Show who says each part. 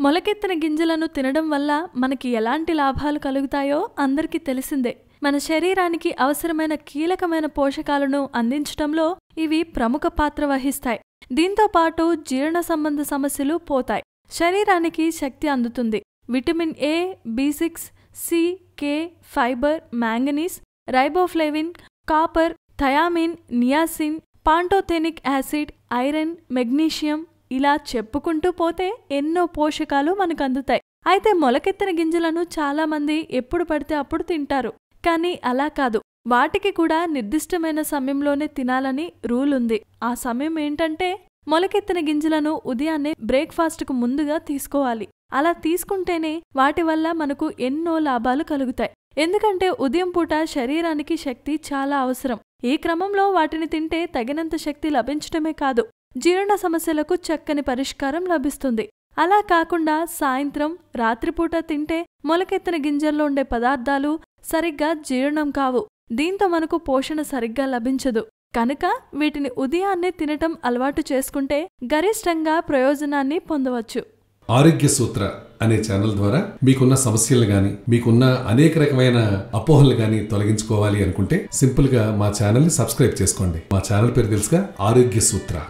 Speaker 1: మొలకెత్తిన గింజలను తినడం వల్ల మనకి ఎలాంటి లాభాలు కలుగుతాయో అందరికీ తెలిసిందే. మన శరీరానికి అవసరమైన కీలకమైన పోషకాలను అందించటంలో ఇవి ప్రముఖ పాత్ర వహిస్తాయి. దీంతో పాటు జీర్ణ సంబంధ సమస్యలు పోతాయి. శరీరానికి శక్తి అందుతుంది. Vitamin A B six C K fibre manganese riboflavin copper thiamine niacin pantothenic acid iron magnesium ఇలా చెప్పుకుంటూ పోతే ఎన్నో పోషకాలు మనకు అందుతాయి అయితే మొలకెత్తిన గింజలను చాలామంది ఎప్పుడు పడితే అప్పుడు తింటారు. కానీ అలా కాదు. వాటికి కూడా నిర్దిష్టమైన సమయంలోనే తినాలని రూల్ ఉంది. ఆ సమయం ఏంటంటే మొలకెత్తిన గింజలను ఉదయాన్నే బ్రేక్ఫాస్ట్కు ముందుగా తీసుకోవాలి. అలా తీసుకుంటేనే వాటి వల్ల మనకు ఎన్నో లాభాలు కలుగుతాయి. ఎందుకంటే ఉదయం పూట శరీరానికి శక్తి చాలా అవసరం. ఈ క్రమంలో వాటిని తింటే తగినంత శక్తి లభించటమే కాదు. జీర్ణ సమస్యలకు చక్కని పరిష్కారం లభిస్తుంది. అలా కాకుండా సాయంత్రం రాత్రిపూట తింటే మొలకెత్తిన గింజల్లో ఉండే పదార్థాలు సరిగ్గా జీర్ణం కావు. దీంతో మనకు పోషణ సరిగ్గా లభించదు. కనుక వీటిని ఉదయాన్నే తినటం అలవాటు చేసుకుంటే గరిష్టంగా ప్రయోజనాన్ని పొందవచ్చు.
Speaker 2: ఆరోగ్య సూత్ర అనే ఛానల్ ద్వారా మీకున్న సమస్యలు గాని మీకున్న అనేక రకమైన అపోహలు గాని తొలగించుకోవాలి అనుకుంటే సింపుల్గా మా ఛానల్ని సబ్స్క్రైబ్ చేసుకోండి. మా ఛానల్ పేరు తెలుసుగా ఆరోగ్య సూత్ర.